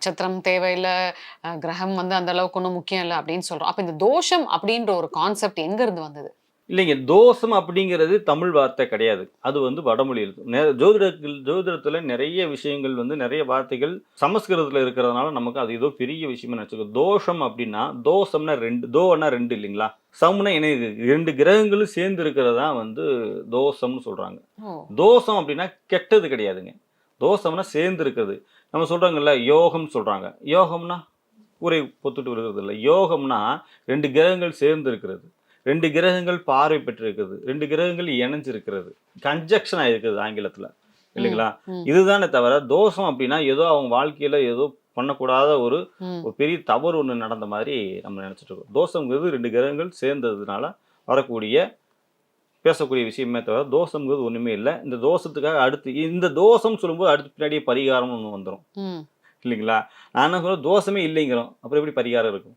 நட்சத்திரம் தேவையில்ல கிரகம் வந்து அந்த அளவுக்கு ஒன்றும் முக்கியம் இல்லை அப்படின்னு சொல்றோம். அப்ப இந்த தோஷம் அப்படின்ற ஒரு கான்செப்ட் எங்க இருந்து வந்தது? இல்லைங்க தோஷம் அப்படிங்கிறது தமிழ் வார்த்தை கிடையாது. அது வந்து வடமொழியில். நெ- ஜோதிடத்தில் ஜோதிடத்தில் நிறைய விஷயங்கள் வந்து நிறைய வார்த்தைகள் சமஸ்கிருதத்தில் இருக்கிறதுனால நமக்கு அது ஏதோ பெரிய விஷயமா நினச்சிக்கோ. தோஷம் அப்படின்னா தோஷம்னா ரெண்டு தோன்னா ரெண்டு இல்லைங்களா? சம்னா இணை ரெண்டு கிரகங்களும் சேர்ந்து இருக்கிறதா வந்து தோஷம்னு சொல்கிறாங்க தோஷம் அப்படின்னா கெட்டது கிடையாதுங்க. தோஷம்னா சேர்ந்து இருக்கிறது நம்ம சொல்கிறாங்கல்ல யோகம் சொல்கிறாங்க யோகம்னா உரை பொத்துட்டு விழுகிறது இல்லை. யோகம்னா ரெண்டு கிரகங்கள் சேர்ந்து இருக்கிறது ரெண்டு கிரகங்கள் பார்வை பெற்றிருக்கிறது. ரெண்டு கிரகங்கள் இணைஞ்சிருக்கிறது. கன்ஜக்ஷன் ஆயிருக்குது ஆங்கிலத்தில். இல்லைங்களா. இதுதானே தவிர தோஷம் அப்படின்னா ஏதோ அவங்க வாழ்க்கையில் ஏதோ பண்ணக்கூடாத ஒரு ஒரு பெரிய தவறு ஒன்று நடந்த மாதிரி நம்ம நினச்சிட்டு இருக்கோம். தோஷங்கிறது ரெண்டு கிரகங்கள் சேர்ந்ததுனால வரக்கூடிய பேசக்கூடிய விஷயமே தவிர தோஷங்கிறது ஒன்றுமே இல்லை. இந்த தோஷத்துக்காக அடுத்து இந்த தோஷம் சொல்லும்போது அடுத்து பின்னாடியே பரிகாரம்னு ஒன்று வந்துடும் இல்லைங்களா? நான் என்ன சொல்கிறேன் தோஷமே இல்லைங்கிறோம். அப்புறம் எப்படி பரிகாரம் இருக்கும்?